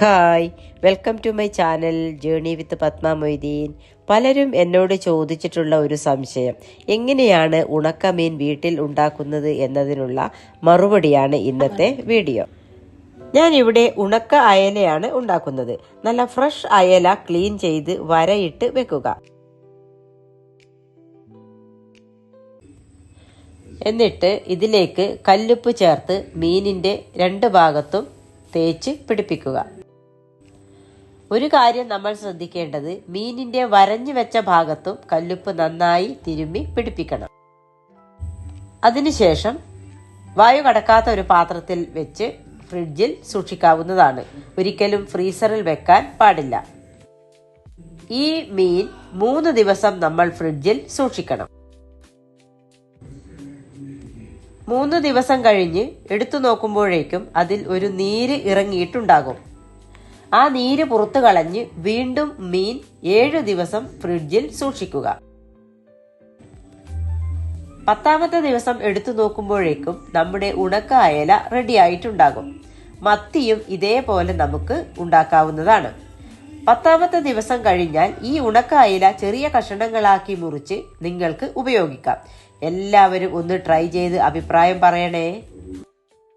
Hi welcome to my channel journey with Padma Moideen. പലരും എന്നോട് ചോദിച്ചിട്ടുള്ള ഒരു സംശയം. എങ്ങനെയാണ് ഉണക്കമീൻ വീട്ടിൽ ഉണ്ടാക്കുന്നത് എന്നതിനുള്ള മറുപടിയാണ് ഇന്നത്തെ വീഡിയോ. ഞാനിവിടെ ഉണക്ക അയലയാണ് ഉണ്ടാക്കുന്നത്. നല്ല ഫ്രഷ് അയല ക്ലീൻ ചെയ്ത് വരയിട്ട് വെക്കുക. എന്നിട്ട് ഇതിലേക്ക് കല്ലുപ്പ് ചേർത്ത് മീനിന്റെ രണ്ട് ഭാഗത്തും തേച്ച് പിടിപ്പിക്കുക. ഒരു കാര്യം നമ്മൾ ശ്രദ്ധിക്കേണ്ടത് മീനിന്റെ വരഞ്ഞു വെച്ച ഭാഗത്തും കല്ലുപ്പ് നന്നായി തിരുമ്മി പിടിപ്പിക്കണം. അതിനുശേഷം വായു കടക്കാത്ത ഒരു പാത്രത്തിൽ വെച്ച് ഫ്രിഡ്ജിൽ സൂക്ഷിക്കാവുന്നതാണ്. ഒരിക്കലും ഫ്രീസറിൽ വെക്കാൻ പാടില്ല. ഈ മീൻ മൂന്ന് ദിവസം നമ്മൾ ഫ്രിഡ്ജിൽ സൂക്ഷിക്കണം. മൂന്ന് ദിവസം കഴിഞ്ഞ് എടുത്തു നോക്കുമ്പോഴേക്കും അതിൽ ഒരു നീര് ഇറങ്ങിയിട്ടുണ്ടാകും. ആ നീര് പുറത്തു കളഞ്ഞ് വീണ്ടും മീൻ ഏഴു ദിവസം ഫ്രിഡ്ജിൽ സൂക്ഷിക്കുക. പത്താമത്തെ ദിവസം എടുത്തു നോക്കുമ്പോഴേക്കും നമ്മുടെ ഉണക്ക അയല റെഡി ആയിട്ടുണ്ടാകും മത്തിയും ഇതേപോലെ നമുക്ക് ഉണ്ടാക്കാവുന്നതാണ്. പത്താമത്തെ ദിവസം കഴിഞ്ഞാൽ ഈ ഉണക്ക അയില ചെറിയ കഷണങ്ങളാക്കി മുറിച്ച് നിങ്ങൾക്ക് ഉപയോഗിക്കാം. എല്ലാവരും ഒന്ന് ട്രൈ ചെയ്ത് അഭിപ്രായം പറയണേ.